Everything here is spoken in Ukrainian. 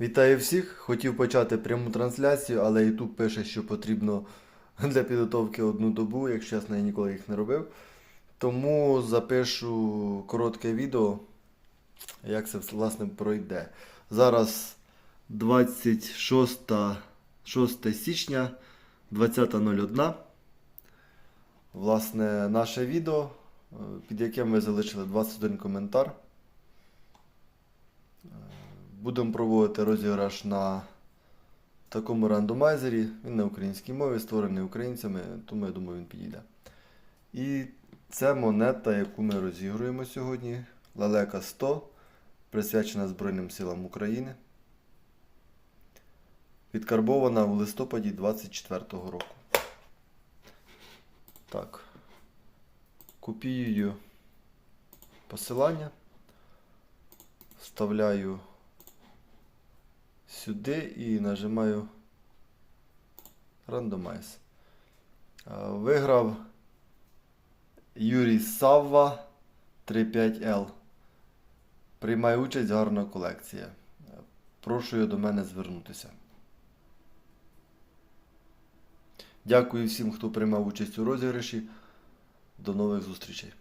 Вітаю всіх! Хотів почати пряму трансляцію, але YouTube пише, що потрібно для підготовки одну добу, якщо чесно, я ніколи їх не робив. Тому запишу коротке відео, як це власне пройде. Зараз 26 6 січня 20.01. Власне, наше відео, під яким ви залишили 21 коментар. Будемо проводити розіграш на такому рандомайзері. Він на українській мові, створений українцями, тому я думаю, він підійде. І це монета, яку ми розігруємо сьогодні. Лелека 100, присвячена Збройним силам України. Відкарбована у листопаді 24-го року. Так. Копіюю посилання. Вставляю сюди і нажимаю Randomize. Виграв Юрій Савва 35L. Приймає участь гарна колекція. Прошу до мене звернутися. Дякую всім, хто приймав участь у розіграші. До нових зустрічей.